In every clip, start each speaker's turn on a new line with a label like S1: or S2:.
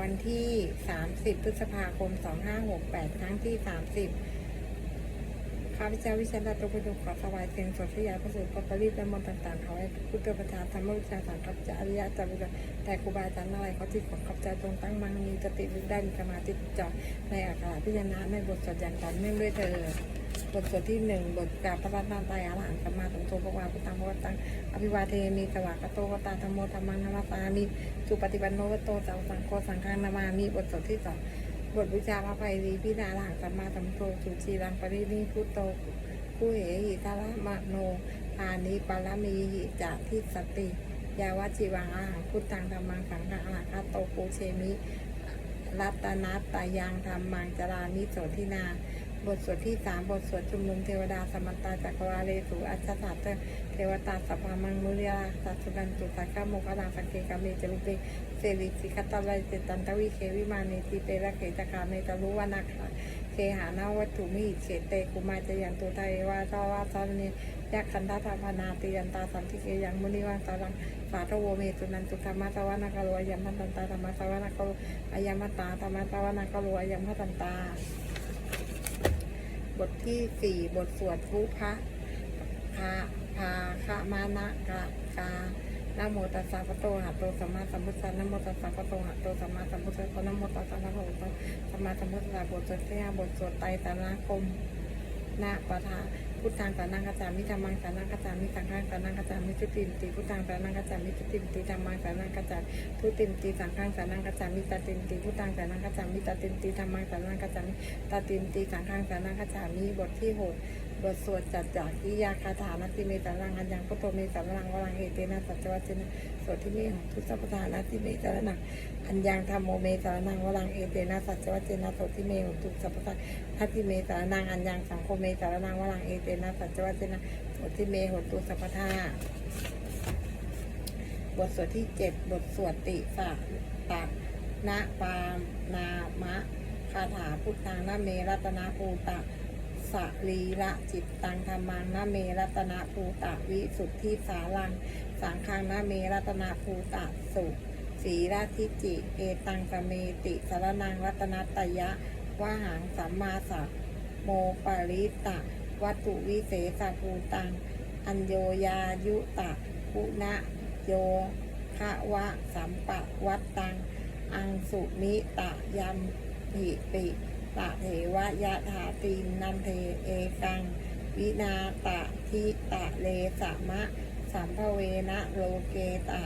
S1: วันที่ 30 พฤษภาคม 2568 ครั้งที่ 30ข้าพเจ้าวิชันดาตุปิฎกขอถวายเสียงสดสยาพระสูตรปริตและมนต์ต่างๆขอให้พุทธประธานธรรมวิชาสารขับจะอริยะจารุณแต่ครูบาอาจารย์อะไรเขาที่ของขับใจตรงตั้งมั่งมีสติรู้ได้มีสมาธิจดในอักขระพิจารณาในบทสวดอย่างต่อเนื่องด้วยเธอ บทสวดที่หนึ่งบทกาพระรัตนตรัยอรหันต์สัมมาสัมพุทโธพระวาพุทธังพระวตังอภิวาเทมีสวากโตวตาธรรมโมธรรมังนามาสามิสุปฏิปันโนวโตสาสังโฆสังฆังนามามิบทสวดที่สองบทวิชาพระไพรีพิณาหลังสัมมาสัมพุทโธสุชีรังปรินิพุตโตผู้เหหิทาระมะโนอานิปารมีหิจาทิสติยาวจิวังอาหังพุทธังธรรมังสังฆังอาคาโตปูเชมิรัตนัตตายังธรรมังจรามิโสทินา บทสวดที่สามบทสวดชุมนุมเทวดาสมัตตาจักรวาเลสุอัชชาตเทวตาสัพพามังมุริยาสัตสุนันตุสักะโมกขลาสังเกกาเมจรุเปเสริสิกตะไลเจตันตวิเควิมาเนติเประเขจกาเมตรู้วนาคาเคหานาวัตถุมิเขเตกุมาจยันตุไทยวาทาวาสานเนยักขันธาธาพนาติยันตาสัมทิเกยังมุนิวังสารังสาธโวเมตุนันตุธรรมะสวานากโลยัมพันตันตาธรรมะสวานากโลอายมตาธรรมะสวานากโลอายมพัตันตา บทที่สี่บทสวดพุพะพาพาคะมานะกะกานโมตัสสะพะโตหะโตสัมมาสัมพุทธะนโมตัสสะพะโตหะโตสัมมาสัมพุทธะนโมตัสสะพะโตสัมมาสัมพุทธะบทสวดที่ห้าบทสวดไตรสรณคมนาปะทา พุทธังสานังกัจจามิธรรมังสานังกัจจามิสังฆังสานังกัจจามิทุติมติพุทธังสานังกัจจามิทุติมติธรรมังสานังกัจจาทุติมติสังฆังสานังกัจจามิตติมติพุทธังสานังกัจจามิตติมติธรรมังสานังกัจจามิตติมติสังฆังสานังกัจจามิบทที่หก บทสวดจัดจากกิยาคาถานติเมตารังอัญญังพุทโธเมตารังวรังเอเตนะสัจวัจเจนะสวดที่นี่ของทุสัพพทานาติเมตารังอัญญังธรรมโมเมตารังวรังเอเตนะสัจวัจเจนะสวดที่เมของทุสัพพทานาติเมตารังอัญญังสังโฆเมตารังวรังเอเตนะสัจวัจเจนะสวดที่เมหตุสัพพทาบทสวดที่เจ็ดบทสวดติสะตะนะปามนามะคาถาพุทธังนะเมรัตนาภูตะ สรีระจิตตังธรรมังนะเมรัตนาภูตะวิสุทธิสาลัง สังฆังนะเมรัตนาภูตะสุสีราทิจิ เอตังสเมติสารนังรัตนัตยะวาหังสัมมาสัพโมปาริตะ วัตถุวิเศษภูตัง อัญโยยายุตะปุณะโยคะวะสัมปะวัตตัง อังสุมิตะยัมหิปิ ตะเทวะยะถาตีนนันเทเอกัง วินาตะทิตะเลสะมะ สัมภเวนะโลเกตะ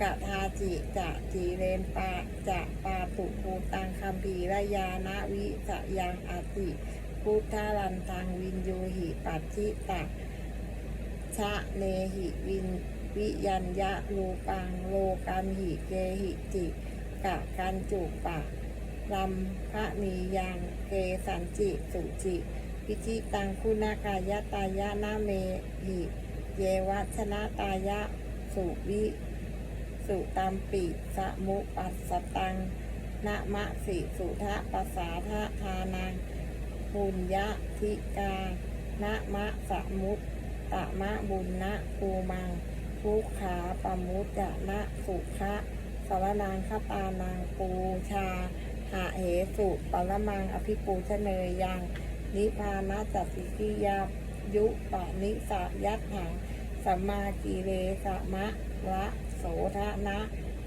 S1: กะทาจิจะจีเรนปาจะปาตุภูตังคัมภีระยานะวิสยังอติพุทธารันตังวินโยหิปัจจิตะชะเนหิวินวิยัญญะรูปังโลกันหิเกหิจิกะกันจุปะ ลัมพะนียังเกสันจิสุจิพิจิตังคุณากายตายะนาเมหิเยวัชนะตายะสุวิสุตัมปิสมุปัสสตังนะมะสิสุทะปัสสาทะทานังปุญญาธิกานะมะสมุตตะมะบุญนะภูมังทุกขาปมุตจะนะสุขะสารนางคตานางปูชา หาเหสุปรมังอภิปูชเนยยัง นิพานะจัตติกิยายุปะนิสายัตถังสัมมากีเรสะมะละโสทะนะ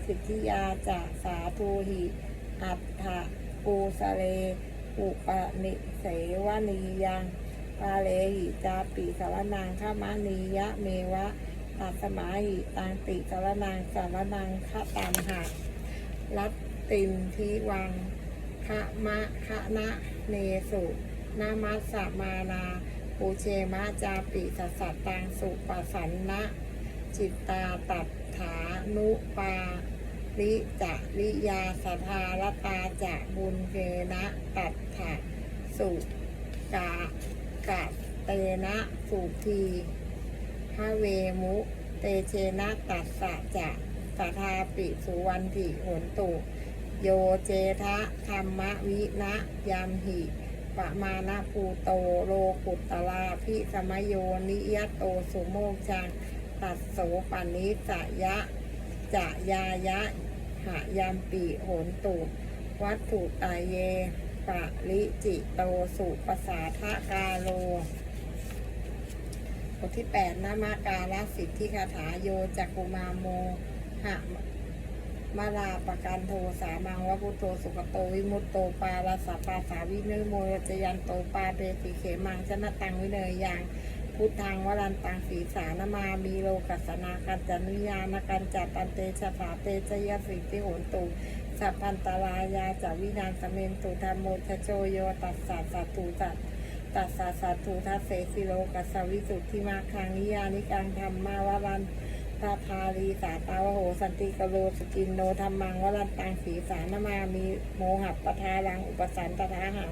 S1: สิทธิยาจะสาทูหิอัฏฐปูสะเล อุปนิเสวนียังปาเลหิจาปิสารนางขมานียะเมวะตัสมาหิตังติสารนางสารนางขตัมหะ รัตตินทิวังคะมะคะนะเนสุนามัสสมานาปูเชมะจาปิสัสสตังสุปสันนะ จิตตาตัดถานุปาลิจะลิยาสทารตาจะบุญเกนะตัดถะสุกากะเตนะสุทีพระเวมุ เตเชนะตัสสะจะ สทาปิสุวันติโหนตุ โยเจทะธรรมวินะยามหิปะมานะภูโตโลกุตตลาพิสมโยนิยโตสุโมกจังตัสโสปนิสยะจะยายะหหายามปีโหนตุวัตถุตายเยปะลิจิโตสุปสาทะกาโลบทที่แปดนามาการาสิทธิคาถาโยจักกุมาโม หะมาลาปกันโทสามังวะพุทโธสุขโตวิมุตโตปาลาสาปาสาวิเนยโมยจยันโตปาเปติเขมังชนะตังวิเนยยังพุทธังวรันตังสีสานมามีโลกัสนากันจนุญาณกันจัตตันเตชะสาเตชยสิทธิโหนตุสัพพันตรายาจาวินานสเมนตุธรรมโมชโชโยตัสสะสัตุตัสตัสสะสัตุทัสเสสิโลกัสวิสุทธิมาคังนิยานิกังธรรมาวรันตาพาลีสาตาวโหสันติกโลสกินโนธรรมังวรันตังสีสานมามีโมหัปปทารังอุปสันตทาหัง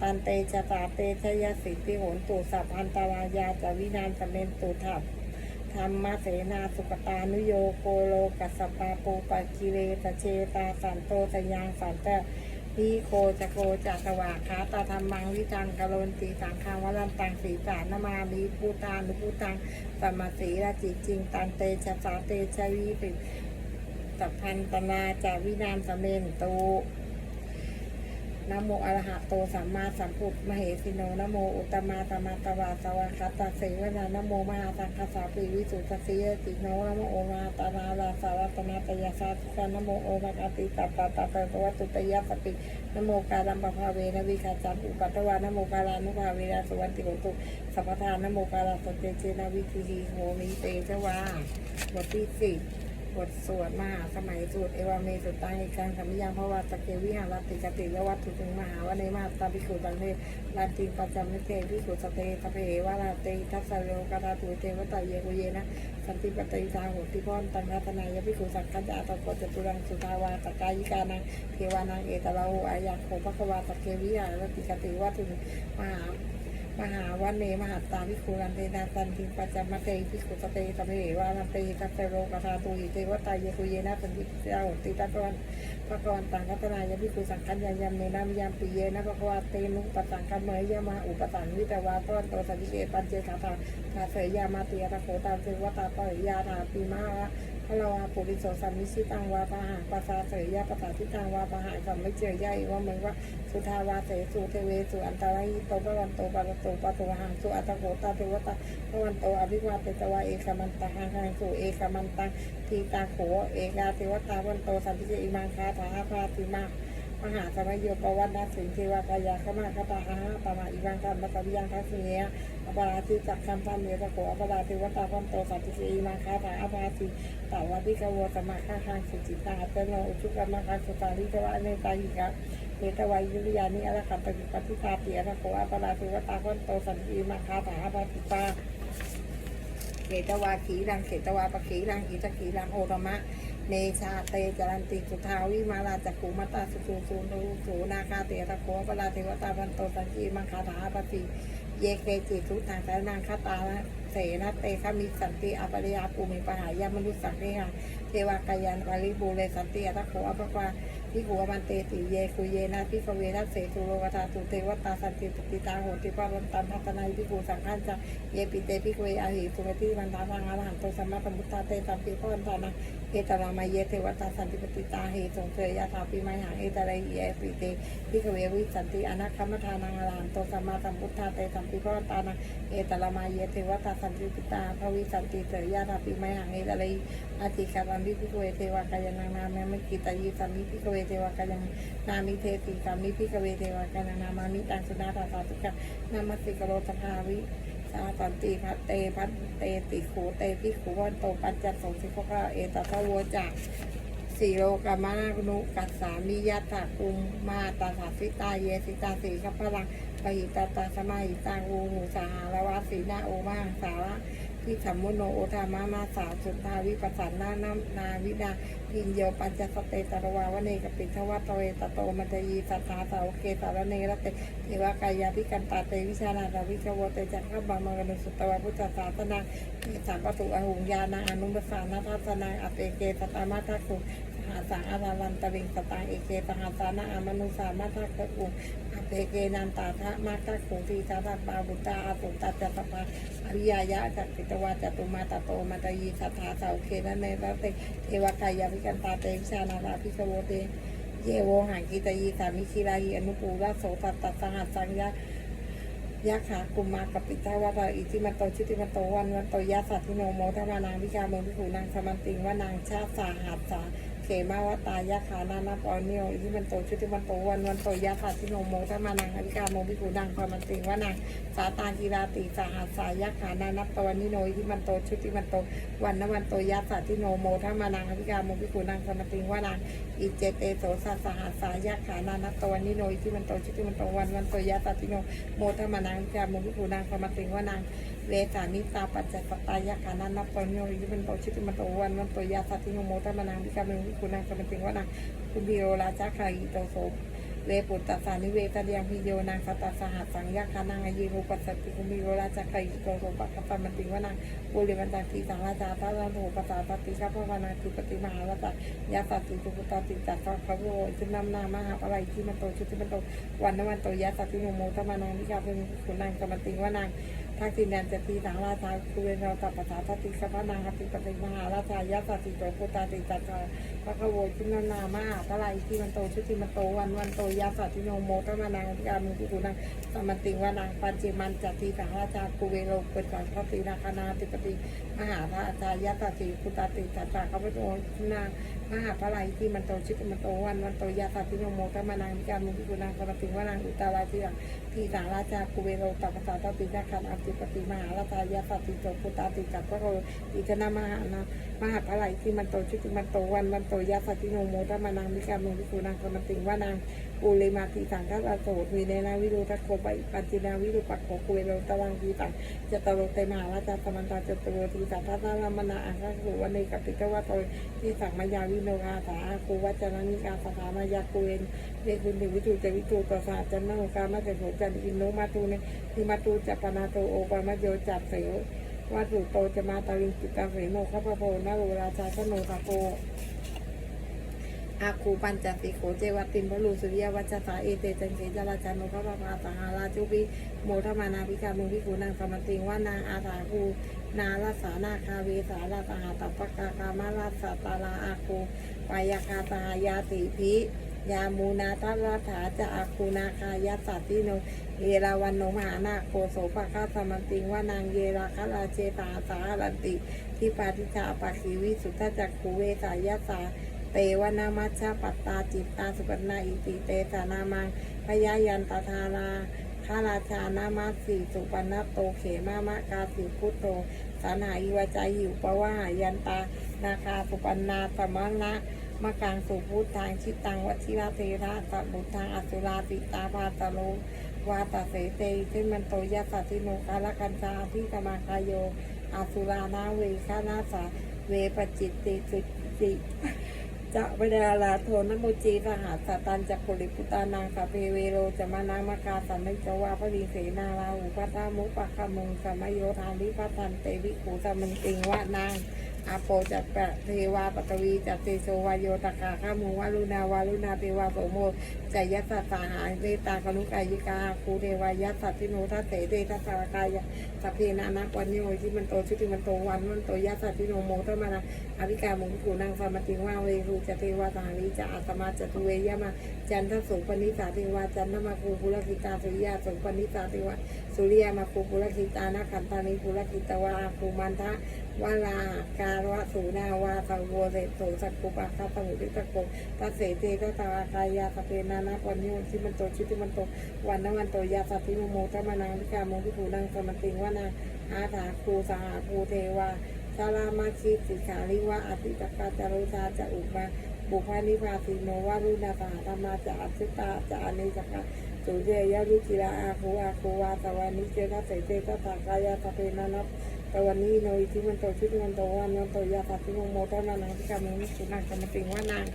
S1: ตันเตจตาเตชยสิทธิโหนตุสัพพันตรายาจวินานสเมนตุทัพธรรมเสนาสุกตานุโยโกโลกัสปาปูปะกิเลตเชตาสันโตสยังสันเต นี่โคจะโคจัสวาคาตาธรรมังวิจังกะโลนตีสังคังวรันตังสีสานนามามีภูตานุภูตังสัมมาสีราจิจริงตันเตชะสาเตชะวิปิสัพพันตนาจาวินามสเมนตู นะโมอรหะโตสัมมาสัมพุทธมเหสิโนนะโมอุตมะตมะตวาสวะคัตตาเสวนานะโมมหาสังฆสาปิวิสุทธสียติโนนะโมโอมาตานาลาสารัตนาตยาสาธุกานะโมโอมะกติตัตตาตาตะวัตุตยาสปินะโมกาลัมปภาเวนะวิคาจันอุปัตวานะโมกาลานุภาเวนะสุวันติโกตุสัพพทานนะโมกาลาสเตเจนะวิธีหีโหมิเตชวาบทที่สิ บทสวดมหาสมัยสูตรเอวาเมสุตังอิกังสัมยังเพราะว่าตะเกวิหารติกติและวัตถุถึงมหาวะเนมาตาภิกขุตังเนลานติงปัจจำนิเตภิกขุสเตตะเพวะลาเตทัสสโยกาตาตุเตวตาเยกุเยนะสันติปติตาโหติพรตังรัตนายภิกขุสักกัจจาตะโกจตุรังสุทาวาตะกายิกานังเทวานังเอตลาโหอายังโคภควาตะเกวิหารติกติวัตถุมหา มหาวันเนมหาตาภิกขุรันเตนาสันติปัจจมเตภิกขุสเตตะเพวะลาเตทัสสะโยกตาตุเตวตาเยกุเยนะสันติเจ้าติตะกรพระกรตังคัตนายพิคุสังคัญญายามเมนามยามปิเยนะพระควาเตนุปสังคัมเมยยามาอุปสังวิตวาต้นโตสันติเกปัญเจคาถาทาเสยยามาเตียตะโขตามเสวตาปริยาถาปีมาพระลาวาปุริโสสัมมิชิตังวาปะหาปัสสาเสยยาปตาทิตังวาปะหาสัมไม่เจยยายว่าเหมือนว่าสุทาวาเสสุเทเวสุอันตรายโตปะวันโตปะโตปะโตหังสุอัตโขตาเทวตาปะวันโตอภิวาเตตวาเอกมันตังหังหังสุเอกมันตังทีตาโขเอกาเทวตาวันโตสันติเจอิมังคาถาพาติมามหาสมัยโยปวัตนาสิงเทวกายาขมาคตาอาหาปมาอิมังคัมปัตติยังทัสเนียอปาราติจักคัมพันเนตะโขอปราเทวตาวันโตสันติเจอิมังคาถาอภาติตาวัติกวสมาฆาคังสุจิตาเตโนอุชุกรรมคังสุตาลิเทวะเนตาหิกะ เนตวายุริยานิอรคัมปฏิปฏิตาเตียตะโขอปราเทวตาวันโตสันติมังคาถาอภาติปาเขตวาขีรังเขตวาปะขีรังขีตะขีรังโอรมะ เนชาเตจรันติสุทาวิมาลาจักกุมัตตาสุสูสูนูสูนาคาเตตะโคปลาเทวตาวันโตสันจีมังคาถาปฏิเยเกจิทุทางแสายนางคาตา นะเตคามิสันติอปริยาภูมิปหายามนุษย์สังเหังเทวากายันวาลิบูเลสันติอัตโคอภควาพิหัวมันเตติเยคุเยนะพิภเวนัสเสตุโลกตาตุเทวตาสันติปติตาโหติปาวันตันพัตนายพิภูสังฆันจะเยปิเตพิเวอาหิสุกติวันทานังอรหันโตสัมมาสัมพุทธาเตตัมปิพรตานังเอตรามาเยเทวตาสันติปติตาเหสงเสยยาธาปิมาหังเอตระเยปิเตพิกเววิสันติอนาคมทานังอรหันโตสัมมาสัมพุทธาเตสัมปิพรตานังเอตรามาเยเทวตาสันติปิตาภวิสันติเสยยาธาปิมาหังเอตรอาติการัมพิกเวเทวกายนางนามมิกิตายิสัมมิพิกเวเทวกายนามิเทติกามิพิกเวเทวกายนามามิตังสุนาตาสาตุกะนามัสสิกโรตภาวิสาสันติพัตเตพัตเตติโขเตพิโขวันโตปัญจสงสิพระเอตตะโวจากสีโลกามานุกัสสามิยัตถกุมมาตาสาสิตาเยสิตาสีกัพพลัง ปหิตาตาสมาหิตังอูหูสาหารวาสีนาโอมางสาระที่สัมมุโนโอทามานาสาสุทาวิปัสสนานานาวิดาพินโยปัญจสเตตระวาวเนกปิทวัตโตเอตโตมัจยีสัทธาสาวเกสารเนรเตเทวกายาพิกันตาเตวิชานาตาวิชโวเตจักขบามกนุสุตวพุทธศาสนาสามปตุอหุงยานาอนุปสานาทัสนาอเตเกสตามาทักสุ หาสังอาราลันตะเวงสตาเอเกตหาสานาอามนุสามาทักะอุอเปเกนันตาทะมาทักขุทีตาตาปาบุตตาอาสุตตาจัตตปาอริยายะจักกิตวาจตุมาตโตมาตยีสัทธาเสาเคนะเนรเตเทวกายาภิกันตาเตวิชานาราภิกโวเตเยโวหังกิตยีสามิคิราหิอนุปูราโสตัตตสหัสสังยะยะขากุมากปิตาวาราอิติมันโตชิติมันโตวันวันโตยะสัตถิโนโมทมานางวิกาเมืองพิขูนางสมันติงว่านางชาติสาหัสสา เขมาวตายะขานานาปอนิโออิติมันโตชิติมันโตวันวันโตยะสัตถิโนโมทมานางวิกาเมืองพิขูนางสมันติงว่านางสาตากีราติสาหัสสายะขานานาปอนิโนอิติมันโตชิติมันโตวันนวันโตยะสัตถิโนโมทมานางวิกาเมืองพิขูนางสมันติงว่านางอิเจเตโสสัสหาสายะขานานัตตนนิโนที่มันโตชิติมันโตวันวันโตยะตติโนโมทมานังจาโมุขูนางสมาติงว่านาง เวสานิตาปัจจตตายะขานานัตตนโนอิที่มันโตชิติมันโตวันวันโตยะตติโนโมทมานังวิกามุขูนางสมติงวานางคุณบิโรราชาคาอิโตโสเวปุตตสานิเวตเดียงพิโยนางสตาสหัสสังยะคานังอายีรูปัสสติคุณบิโรราชาคาอิโตโสปะคัปมันติงวานางปุริมันจักทีสังราชาพระราโหปัสสาปติกัพพวานาติปติมหาราชายาสัตติจุกุตติจัตตาพระโวจุนำนามหาอะไรที่มันโตชุติมันโตวันนวันโตยาสัตติโนโมตมานางนิกาเป็นขุนนางกรรมติงว่านาง ทักษิณแดนจะตีสังราชาคุเรนเราตัปปะสาทติสัพนางคติปติมหาราชายาสัตติโตโกตาติจัตตาพระโวจุนนามหาอะไรที่มันโตชุติมันโตวันวันโตยาสัตติโนโมตมานางนิกาเป็นขุนนางกรรมติงวานางปัญจิมันจตติสังราชาคุเวโรเปิดก่อนพระตีนาคนาติปติมหาราชายาสัตติคุตาติจัตตาเขาไปโดนนา มหาพระไรที่มันโตชิตมันโตวันมันโตยาสัตติโนโมตมานางมิการมุขิกุนางกรติวานางอุตาราชิยังทีสังราชาคูเวโรตัปสาตตินาคันอติปติมหาลาตายาสัตติโตพุตาติจักรโรอิจนามหานามหาพระไรที่มันโตชิตมันโตวันมันโตยาสัตติโนโมตมานางมิการมุขิกุนางกรติวานางปุเรมาติสังฆราโสมีเนนาวิโรทัคโคปะปัญจินาวิโรปักโคคุเวโรตวังทีสังจตโรเตมหาราชาสมันตาจตโรทีสังทธารามนาอังคสุวันในกัปปิกวะโตที่สังมายาวิโนกาสาคูวัจนานิกาสถามายาคูเอนเรคุณถึงวิจูจวิจูตสาจันนโกามาเสโสจันอินโนมาตูเนทิมาตูจัปนาโตโอปามโยจับเสววัตุโตจะมาตาลิงจิตาเสโนข้าพโพนาโรราชาสโนคาโพ อาคูปัญจติโขเจวัตินพลูสุริยวัจสาเอเตจังเกจราชานุพระพาสหาราจุปิโมทมานาภิกามุงพิคูนางสมันติงว่านางอาถาคูนาลสานาคาเวสาลาตหาตปกาคามาลาสตาลาอาคูปายาคาตายาติพิยามูนาทัลถาจะอาคูนาคายาสัตติโนเยราวันโนมหานาโคโสภาคาสมันติงว่านางเยราคาราเจตาสารันติ ที่ปาทิชาปาคีวิสุทธจักขูเวสายาสา เตวนามัชชาปัตตาจิตตาสุปนาอิติเตสานามังพยายันตาธาราข้าราชานามาสีสุปนโตเขมามะกาสีพุทโตสานาอิวาจาหิวปะวะหายันตา นาคาสุปันนาสมณะมะกังสุพุทธังชิตังวชิราเทระสับุทังอสุราติตาพาตโลวาตาเสเตทิมันโตยัสสติโนกาลกันจาที่กมาคายโยอสุรานาเวคานาสาเวปจิตติสุจิ จะเวดาลาโทนมุจีสหัสตันจักปุริปุตานางสาเพเวโรจะมานามากาสันนิจวาพรีเสนาลาหูพัตตามุปะคมุงสมโยธานิพัตันเตวิขูสมันติงวะนาง อาโปจัตปะเทวาปตวีจัตเตโชวายโยตกาข้ามุวารุณาวารุณาเทวาโสโมจายัสสาหาเวตากนุกายิกาคูเทวายัสสะทิโนทัสเตเตทัสสารกายะสัพเพนานักวันโยที่มันโตชุติมันโตวันมันโตยัสสะทิโนโมตมานาอภิการมงกุนางสมาติว่าเวรูจเทวาสารีจะอาตมาจตุเวยมาจันทสุปนิสาเทวาจันทมาภูปุรกิตาสุยาสุปนิสาเทวา สุริยามาภูปุรกิตานาขันตานิปุรกิตวาภูมันทะวาลาการวะสูนาวาสาวเสโสสักกุปะคาตมุติตะโกตัสเสเตตตากายาสเปนานาปัญโยที่มันโตชิติมันโตวันนวันโตยาสัตติโมโมตมานางพิการมงกุฎนางสมติงวานาอาถาคูสหาภูเทวาสารามาชีสิกขาลิวะอธิตกาจารุชาจะอุปาบุพานิพาสิโนวารุณาสหธรรมาจะอัจฉตาจะอเนจกะ สุเจยะรุจิราอาคูอาคูวาสวานิเจนะเสเจ้าตากายาสเปนานับตวันนี้โนอิทิมันโตชิตมันโตวันวันโตยาสัติโมโมตนานังพิกามุนิสุนังกรรมติงว่านาง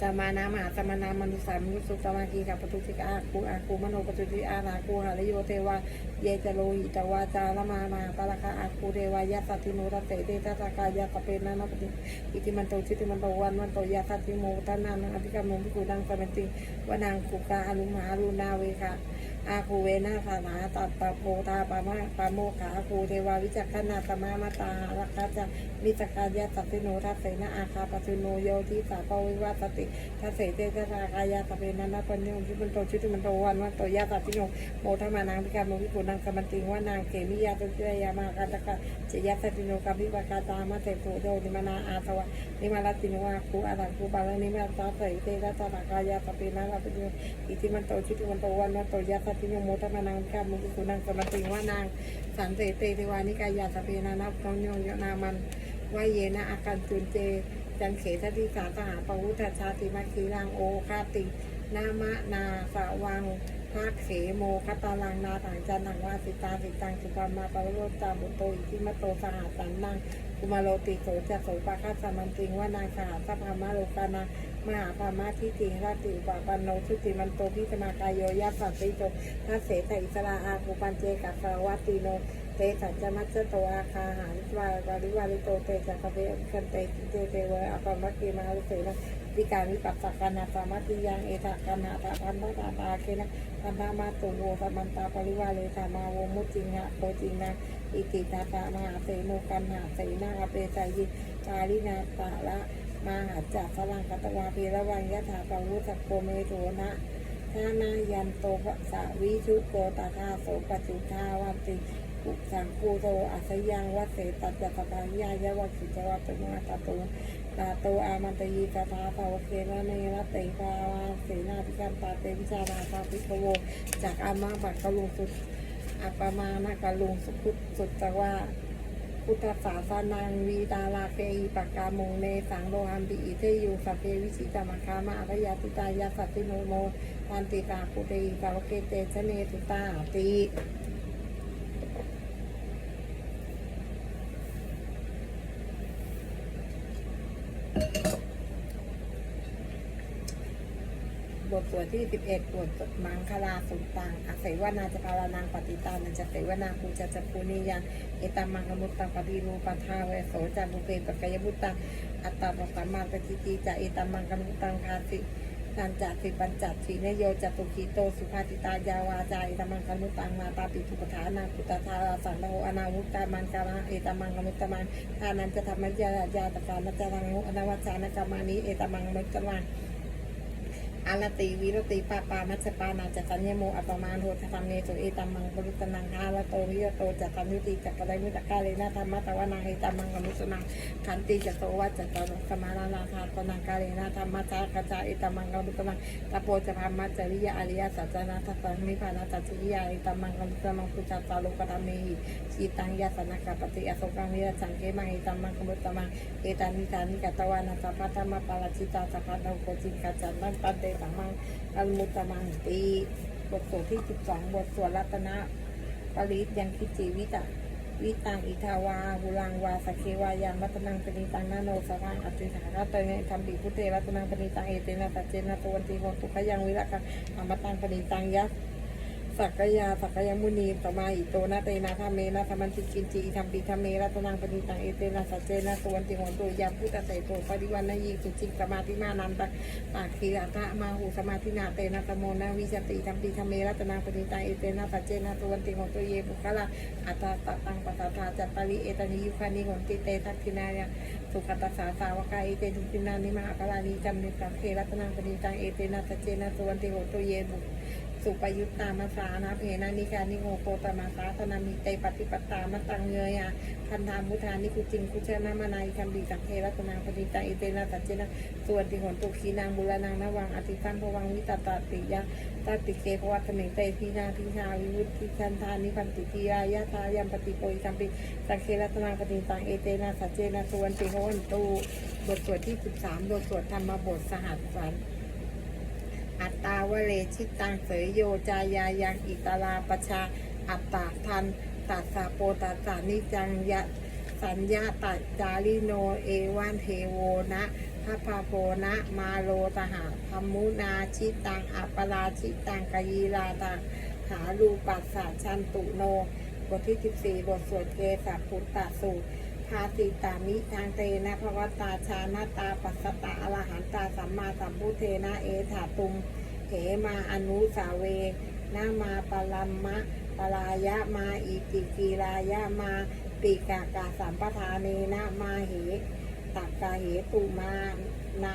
S1: สมานามหาสมานามนุสามุสุสมาคีกับปตุติกาคูอาคูมโนปตุติอานาคูหารโยเทวาเยจโลหิตวาจารมามาตาลคาอาคูเทวายาสัติโนรัตเตเตตากายาตเปนานาปติอิติมันโตชิติมันโตวันมันโตยาสัติโมตานานังอภิกรรมมุกุดังสมัติวนังคุกาอรุมหาลุนาเวคะอาคูเวนาคานาตัตตะโพธาปามะปาโมขาคูเทวาวิจักขณาตมะมาตาลักขจะมิจักายะตัติโนทัสเสนะอาคาปตุโนโยทิสาปวิวาสติทัสเสเตตรากายะตเปนันนาปัญญงทิมันโตชุติมันโตวันวันโตยะตัติโนโมทมานังพิการโมวิปุนังสมันติงว่านางเกมิยาตุติยามาคาตะกะเจยะสติโนกัมพิปะกาตามะเตโตโดนิมานาอาสวะนิมาลติโนวาคูอารังคูบาลนิมาตาเสเตตะตรากายะตเปนันนาปัญญงอิติมันโตชิติมันโตวันวันโตยาสัตติยโมทมานังกามุกุนังสมติว่านางสันเตเตเทวานิกายาสเพนานับทองโยโยนามันวายเยนะอาการจุนเจ จันเขทติสาสหาปวุฒชาติมัคคีรังโอคาตินามะนาสาวังภาคเขโมคตาลังนาถังจันทังวาสิตาสิตังสุปามาปะโรจาบุโตอิทิมโตสหสันนังกุมาโลติโสจะโสปะคัสสมันติงว่านางสหสัพพมาโลกานา มหาภามาทิติราติอุปปันโนชุติมันโตพิสมากายโยยัสสันติโตทัสเสตอิสราอาภูปันเจกัสสวัตติโนเตสัจจมัจจโตอาคาหาริวาวาริวาริโตเตจักเวกันเตเจเตเวอปมัคคีมาลุเสนะวิการวิปัสสกานาสามัติยังเอตากานาตาพันตาตาเคนะพันธามาตุโวสมันตาปริวาเลธามาโวมุจิงะโปจิงนะอิติตาตามหาเสโนกันหาเสนาอเปสายิกาลินาตาละ มาหาจากพลังกัตวาพีระวังยะถาปาวุสักโกเมโทนะทานายันโตภะสาวิชุโกตาคาโสปจุทาวันติอุสังคูโตอัสยังวัเสตัจจตปัญญายะวัคิจวัตมาตโตตาโตอามันตยีกาธาภาวเคนะเนรเตภาวาเสนาธิการตาเตวิชานาภาพิโวจากอามาบัตกลุงสุดอัปมานากลุงสุขุสุดตะว่า พุทธศาสนังวีตาลาเฟอีปากามงเนสังโลหัมปิอิเทยูสัพเพวิชิตามคามาอรยาติตายาสัตติโนโมตันติตาปุเตอิกาวเกเตชะเนตุตาติ สวดที่ 11บทมังคลาสุตตังอาศัยวนาจะพารานางปฏิตานันจะเสวนาภูจะจะภูนิยังเอตัมังกมุตตังปฏิรูปัทาเวโสจันบุเปปะกายบุตตังอัตตาปสัมมาปฏิติจะเอตัมังกมุตตังคาสินันจัตสิปัญจัตสีนโยจตุคีโตสุภาติตายาวาจาเอตัมมังกมุตตังมาตาปิทุปฐานาปุตตาธาราสังโฆอนาวุตตามันกามาเอตัมมังกมุตตมังทานันจะทำมัจจายาตการมัจจารังอนาวัจานกรรมานิเอตัมมังมัจจมัง อารติวิรติปาปามัจจปานาจัตัญญโมอัปมาโทธรรมเนสุเอตัมมังปรุตนังอาลโตวิยโตจัตัญญุติจักรไดมุตกาเลนะธรรมะตะวนาเอตัมมังกมุสนังขันติจัตโตวัจจตะสมานานาธาตนังกาเลนะธรรมะจากะจาเอตัมมังกมุสนังตะโพจะพามัจจริยาอริยสัจนาทัตตังนิพานาตัจจิยาเอตัมมังกมุสนังพุทธตาโลกธรรมเมหิชีตังยาสนากปฏิอโศกังวิรสังเกมังเอตัมมังกมุสนังเอตานิตานิกตวานาสัพพะธรรมปาราชิตาสัพพะโนโกจิกัจจันตันตันเตสัมมังอัลมุตตมังตีบทสวดที่12บทสวดรัตนะปริยังคิจิวิตะวิตังอิทาวาหุลังวาสเควายังรัตนังปณิตังนาโนสรังอติสารัตเนธรรมปิพุเตรัตนังปณิตังเอเตนะตัจเจนะตวันติโหตุขยังวิรักะธรรมตังปณิตังยัส สักกยาสักกยมุนีตมาอิโตนะเตนะธรรมเมนะธรรมันติกินจีธรรมปิธรรมเมรัตนังปณิตังเอเตนะสัจเจนะตวันติโหตุยามพุทธเสโตปริวันนยีสุจิสมาธิมานันตปากคีระตะมาหูสมาธินาเตนะตโมนาวิจติธรรมปีธรรมเมรัตนาปณิตาเอเตนะปัจเจนะตวันติของตัวเยบุคละอัตตาตตังปัตตาจัตตาริเอตานิยุคานิของติเตทักขินายะสุขตัสสาสาวกาเอเตทุกินานิมาคลานิจัมนิกังเครัตนาปณิตังเอเตนะปัจเจนะตวันติของตัวเยบุ สุปยุตตามาสานะเพนานิการนิโงโปตมาสาธนามิเตปฏิปตามาตังเงยอะคันธามุทานิคุจิงคุเชนะมานาอิคัมบิกังเครัตนาปณิตังเอเตนะปัจเจนะส่วนที่หนตุขีนางบุรนางนวังอธิสัมภวังวิตตาติยะตาติเกภวัตเมเตทีนาทิชาวิวุฒิชันทานิพันติทิยายะทายัมปฏิโปยสัมปิสังเครัตนาปฏิตังเอเตนะสัจเจนะส่วนติหนตูบทสวดที่ 13 บทสวดธรรมบทสหัสสัน อัตตาวเลชิตังเสยโยจายายังอิตาลาปชา อัตตาทันตัสสะโปตัสสานิจังยะสัญญาตัจจาริโนเอวันเทโวนะทัพพาโพนะมาโลตหะธรรมุนาชิตังอัปปราชิตังกยีราตังหารูปัสสะชันตุโน บทที่ 14 บทสวดเกสัพุตตะสูตร พาติตามิทางเตนะภวตาชานาตาปัสสตาอรหันตาสัมมาสัมพุเทนะเอถาตุมเหมาอนุสาเวนามาปลัมมะปลายะมาอิติกีรายะมาปิกากาสัมปทานเนนะมาเหตักกาเหตุมานะ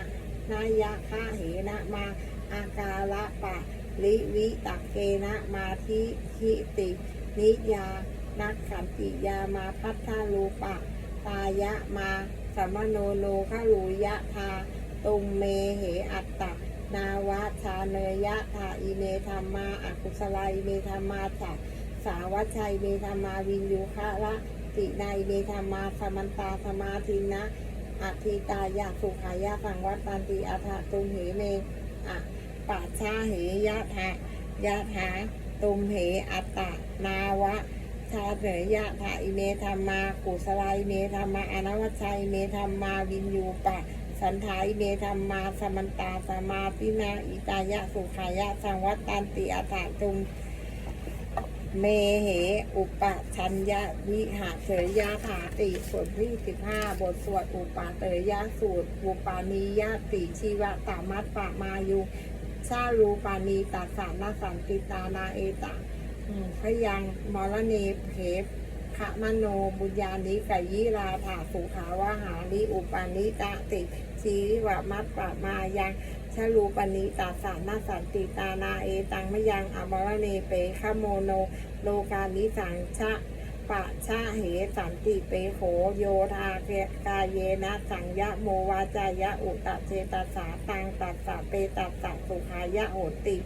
S1: นายะคะเหนะมาอากาละปะลิวิตักเกนะมาทิทิติ นิยานักขันติยามาพัทธารูปะ ตายะมาสัมโนโนขลุยะทาตุมเมเหอัตตะนาวะชาเนยะทาอิเมธรรมาอากุสลาอิเมธรรมาจักสาวัชัยเมธรรมาวินยูคะละตินายเมธรรมาสมันตาสมาธินะอัติตายะสุขายะสังวัตตันติอัฏฐตุมเหเมอะปัชาเหยะทะยะถาตุมเหอัตตะนาวะ ชาเนยะทาอิเมธรรมากุสลาอิเมธรรมาอนวัชชัยเมธรรมาวินยูปะ สันทายเมธรรมาสมันตาสมาปินาอิตายะสุขายะสังวัตตันติอัฏฐตุมเมเหอุปชัญญะวิหาเสยยะถาติส่วนที่สิบห้าบทสวดอุปาเตยยะสูตรอุปานียะติชีวะตามัตปะมายุชารูปานีตัสสานาสันติตานาเอตะอืม พยังมรเนเพขะมโนบุญญานิกายิราถาสุขาวหานิอุปานิตะติชีวมัตปะมายังชลูปนิตาสานาสันติตานาเอตังมยังอมรเนเปขโมโน โลกานิสังชะปะชะเหสันติเปโขโยธาเกกายเยนะสังยะโมวาจายะอุตตะเจตสาตังตัสสะเปตัสสะสุขายะโหติ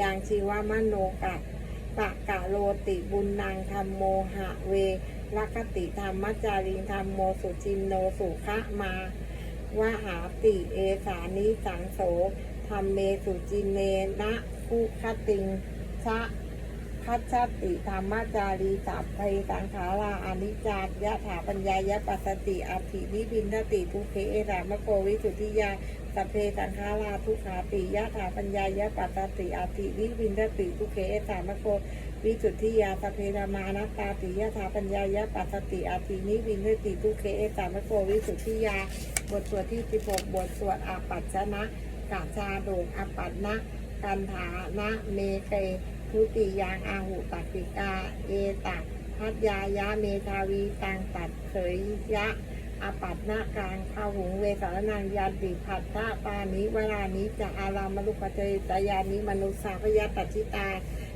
S1: ยังชีวมโนกัต ปะกะโลติบุญนังธรรมโมหะเวลักติธรรมจาริงธรรมโมสุจินโนสุขะมาวหาติเอสานิสังโสธรรมเมสุจินเนนะภูคติงชะคัจฉติธรรมจารีสัพเพสังขาราอนิจจายะถาปัญญายะปัสสติอภินิบินทติทุเคเอรามโกวิสุทธิยา สัพเพสังขาราทุขาติยะถาปัญญายะปัสติอภินิบินทติทุเคเอรามโกวิสุทธิยาสัพเพรามานัตาติยะถาปัญญายะปัสติอภินิบินทติทุเคเอรามโกวิสุทธิยา บทสวดที่16บทสวดอาปัจจนะกาชาโดงอาปัตนะกันฐานะเมเกทุติยางอาหุตักติกา เอตักพัทยายะเมทาวีตังตัดเขยยะ อาปัตนะกลางพาหุงเวสารนังยันติผัตตาปานิเวลานิจะอารามมลุกเจยตยานิมนุสาพยาตัชิตา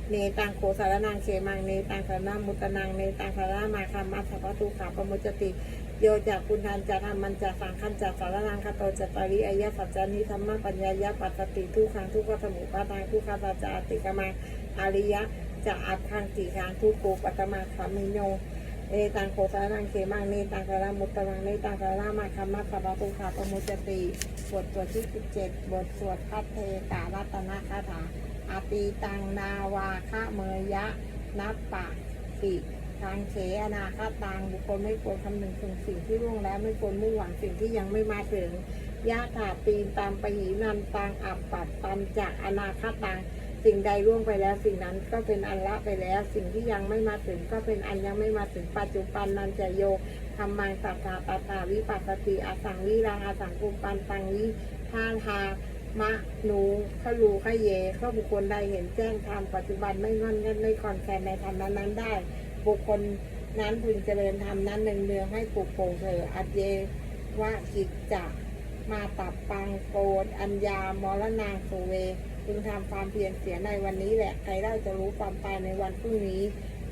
S1: เนตังโคสารนังเขมังเนตังสารนามุตนังเนตังสารนามาคามัสสะพทุขาปมุจติโยจากคุณทันจะทำมันจะสังขันจะสารนังคาโตจตาริอายะสัจจานิธรรมะปัญญายะปัสสติทุกขังทุกขสมุปาทางทุกขาตาจาติกามาอาริยะจะอัดคังติขังทุกโกปัตมาสามิโย เอตังโคสารังเขมังเนตังสารามุตตังเนตังสารามาคามัสสะปะทุขาปมุจติบทสวดที่17บเจ็ดบทสวดคัตเทกาลัตนะคาถาอาตีตังนาวาคะเมยะนับปะสิทางเขอนาคาตังบุคคลไม่ควรคำนึงถึงสิ่งที่ล่วงแล้วไม่ควรมุ่งหวังสิ่งที่ยังไม่มาถึงยะถาปีนตามปหีนันตังอับปัดตันจากอนาคาตัง สิ่งใดล่วงไปแล้ว สิ่งนั้นก็เป็นอันละไปแล้ว สิ่งที่ยังไม่มาถึงก็เป็นอันยังไม่มาถึงปัจจุบันนันจะโยธรรมังสัทธาตาวิปัสสติอสังวิราอาสังกุมปันตังวิท่าทามะนูขลูขเยเข้าบุคคลใดเห็นแจ้งธรรมปัจจุบันไม่งอนเงันไม่คอนแคนในธรรมนั้นได้ บุคคลนั้นพึงเจริญธรรมนั้นหนึ่งเนืองให้ปลูกโปร่งเถออัจเยวะกิจจะมาตับปังโกดอัญญามรนาสเว พึงทำความเพียรเสียในวันนี้แหละ ใครเล่าจะรู้ความตายในวันพรุ่งนี้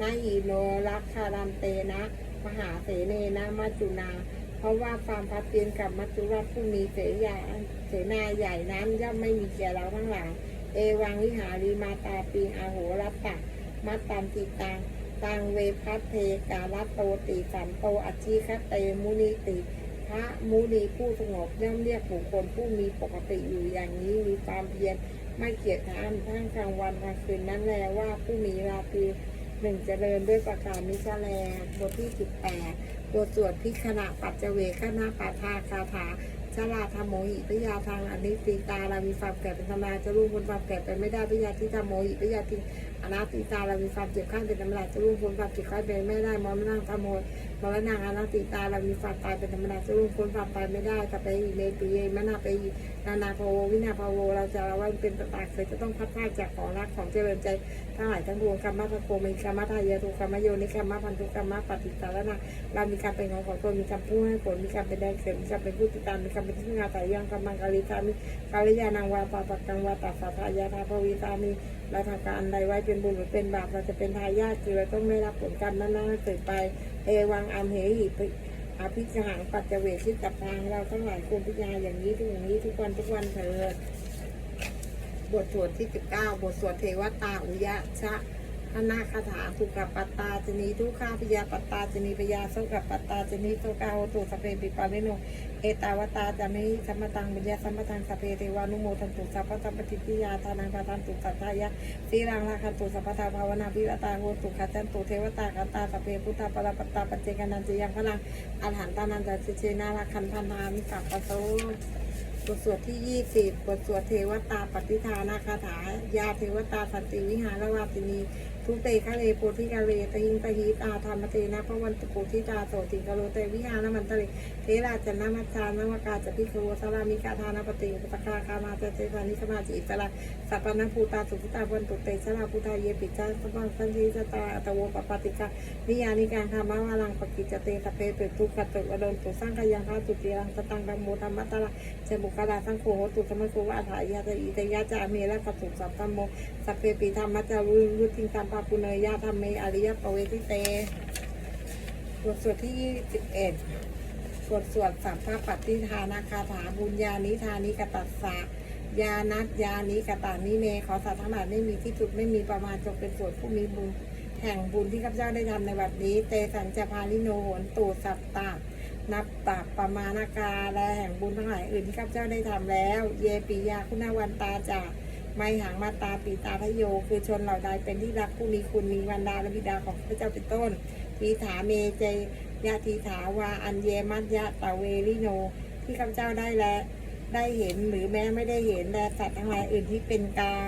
S1: นาอีโนรักคารันเตนะ มหาเสเนนะมัจจุนา เพราะว่าความพัดเพียนกับมัจจุราชผู้มีเสใหญ่เสนาใหญ่นั้นย่อมไม่มีแก่เราทั้งหลายเอวังวิหารีมาตาปีอาโหรัตตะมัตตันติตังตังเวพัทเทกาลโตติสันโตอชีคเตมุนิติ พระมุนีผู้สงบย่อมเรียกบุคคลผู้มีปกติอยู่อย่างนี้มีความเพียร ไม่เกียจค้านทั้งกลางวันกลางคืนนั้นแลว่าผู้มีราตรีหนึ่งเจริญด้วยประการนิชแลบทที่18บแปดบทสวดพิขณะปัจเจเวขณะปาทาคาถาชาลาธรรมโมหิพยาทางอนิติตาเรามีความแก่เป็นธรรมดาจะรุ่งพ้นความแก่ไปไม่ได้พยาที่ธรรมโมหิพยาทิอนาติตาเรามีความเจ็บข้างเป็นธรรมดาจะรุ่งพ้นความเจ็บข้างไปไม่ได้มรณะธรรมโม มรณะอนาติตาเรามีความตายเป็นธรรมดาจะรุ่งพ้นความตายไม่ได้แต่ไปอีเมปีเยมนาไปนานาภโววินาภโวเราจะว่าเป็นตตากเคยจะต้องพัดพลาดจากของรักของเจริญใจทั้งหลายทั้งปวงกรรมะพะโกมีกรรมะทายาทุกรรมะโยนิกรรมะพันธุกรรมะปฏิสารนะเรามีการเป็นของของตนมีการพูดให้ผลมีการเป็นแดงเข็มมีการเป็นผู้ติดตามมีการเป็นที่งานสายยังกำมังกาลิกามีกาลิยานังวาปาปักกังวาตัสสะทายาทาภวีตามี เราทำการใดไว้เป็นบุญหรือเป็นบาปเราจะเป็นทายาทคือเราต้องได้รับผลกรรมนั้นๆเกิดไปเอวังอันเหหิปิอภิชหังปัจเจเวชิตกับทางเราทั้งหลายควรพิจารณาอย่างนี้ทุกอย่างนี้ทุกวันทุกวันเถิดบทสวดที่ 19 บทสวดเทวตาอุยะชะ พนาคาถาสุกับปัตตาจนีทุกข้าพยาปัตตาจนีพยาโสกับปัตตาจนีโสกาโหตุสเพปิปาริโนเอตาวตาจะไม่สัมมตังบุญญาสัมมตังสเพเทวานุโมทันตุสัพพะสัมปติทิยาทานังทาทันตุสัทายะสีรังราคันตุสัพพะทาภาวนาพิรตาโหตุขัจันตุเทวตาคันตาสเพพุทธปรปัตตาปัจเจกนันจยังพลังอรหันตานันจะเชนาราคันพันธามิสัพปะโสบทสวดที่ 20 บทสวดเทวตาปฏิทานาคาถายาเทวตาสันติวิหารวาตินี ทุเตคะเลโพธิกาเลตหิงตหิตาธรรมเตนะพระวันตุโกทิตาโสติกาโลเตวิหารมันตะเลเทราจนามัจจานวกาจะพิโควสารามิกาทานาปฏิปตคาคามาเจเจสานิสมาจิอิสระสัพพนะภูตาสุขิตาวันตุเตชราพุทาเยปิจาสมังสันติสตาอัตโวปปติกานิยานิการคามาวาลังปกิจเตสเพเปตุกัตตุอดนตุสร้างกายังพาตุติรังสตังดัมโมธรรมตระเจบุคลาสังโฆโหตุสมัยโกวะอาถายาตอิตยาจาเมและกัสสุสัพพโมสัพเพปิธรรมะจารุรุทิงตามปาปุเนยยาธรรมเมอริยปเวทิเตบทสวดที่21บทสวดสัพพะปฏิทานาคาถาบุญญานิธานิกตัสสะยานัตยานิกตานิเมขอสัตว์ทั้งหลายไม่มีที่จุดไม่มีประมาณจงเป็นส่วนผู้มีบุญแห่งบุญที่ข้าพเจ้าได้ทำในบัดนี้ เตสัญจพาลิโนโหนตูสัตตานับตับประมาณากาและแห่งบุญทั้งหลายอื่นที่ข้าพเจ้าได้ทำแล้ว เยปิยาคุณาวันตาจาก ไม่หังมาตาปีตาทะโย คือชนเหล่าใดเป็นที่รักผู้มีคุณมีวันดาและบิดาของข้าพเจ้าเป็นต้นทีถาเมเจยะทีถาวาอันเยมัตยะตะเวริโน ที่ข้าพเจ้าได้และได้เห็นหรือแม้ไม่ได้เห็นและสัตว์ทั้งหลายอื่นที่เป็นกลาง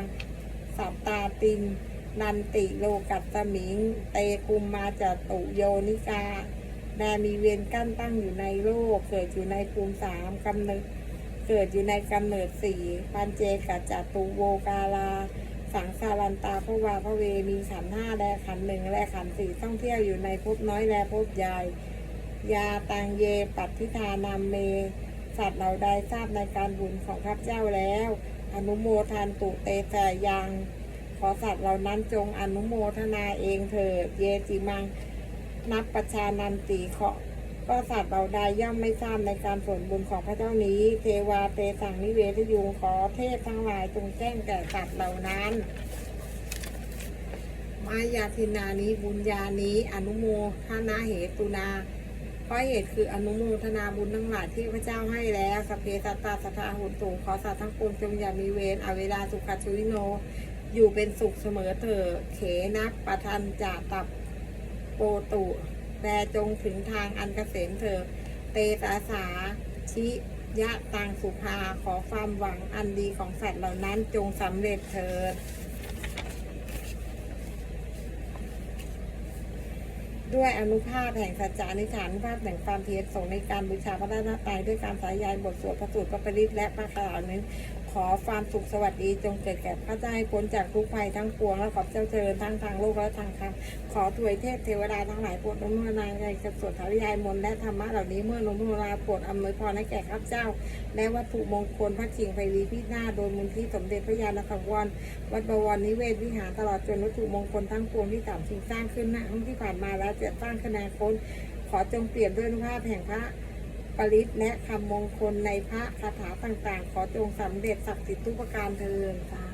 S1: สัตตาตินนันติโลกัตตมิง เตคุมมาจตุโยนิกาแดมีเวียนกั้นตั้งอยู่ในโลก เกิดอยู่ในภูมิสามกำเนิด เกิดอยู่ในกำเนิดสี่ปันเจกัจจตุโวกาลา สังสารันตาพระวาพระเวมีขันห้าและขันหนึ่งและขันสี่ต้องเที่ยวอยู่ในภพน้อยและภพใหญ่ ยาตังเยปัตทิธานามเม สัตว์เหล่าใดทราบในการบุญของข้าพเจ้าแล้ว อนุโมทานตุเตแสยัง ขอสัตว์เหล่านั้นจงอนุโมทนาเองเถิด เยจิมังนับประชานันติเคาะ ก็สัตว์เราใดย่อมไม่ทราบในการส่วนบุญของพระเจ้านี้ เทวาเตสังนิเวทยุงขอเทพทั้งหลายจงแจ้งแก่สัตว์เหล่านั้น มายาทินานี้บุญญานี้อนุโมทนาเหตุนาเพราะเหตุคืออนุโมทนาบุญทั้งหลายที่พระเจ้าให้แล้วสเพสัตตาสัทธาหุนตุขอสัตว์ทั้งปวงจงอย่ามีเวรอเวลาสุขชุวิโน อยู่เป็นสุขเสมอเถิดเขนับประทันจ่าตับโปตุ แลจงถึงทางอันเกษมเถิดเตสาสาชิยะตังสุภาขอความหวังอันดีของสัตว์เหล่านั้นจงสำเร็จเถิด ด้วยอนุภาพแห่งสัจจานิฐานภาพแห่งความเพียรส่งในการบูชาพระด้านหน้าตายด้วยการสายยายบทสวดพระสูตรพระปริตและพระคาถานั้น ขอความสุขสวัสดีจงเกิดแก่พระเจ้าให้พ้นจากทุกภัยทั้งปวงและขอบเจ้าเจริญทั้งทางโลกและทางธรรมขอถวยเทพเทวดาทั้งหลายโปรดอนุโมทนาในกระสวดทาริยายมนและธรรมะเหล่านี้เมื่อนุโมทนาโปรดอำนวยพรให้แก่ข้าพเจ้า และวัตถุมงคลพระกิ่งไพรีพินาโดยมูลที่สมเด็จพระยาณสังวรวัดบวรนิเวศวิหารตลอดจนวัตถุมงคลทั้งปวงที่สามสิ่งสร้างขึ้นณทั้งที่ผ่านมาและจะสร้างขึ้นนอนาคตขอจงเปลี่ยนด้วยนุภาพแห่งพระ ปริศและคำมงคลในพระคาถาต่างๆ ขอจงสำเร็จศักดิ์สิทธิ์ทุกประการเทินสา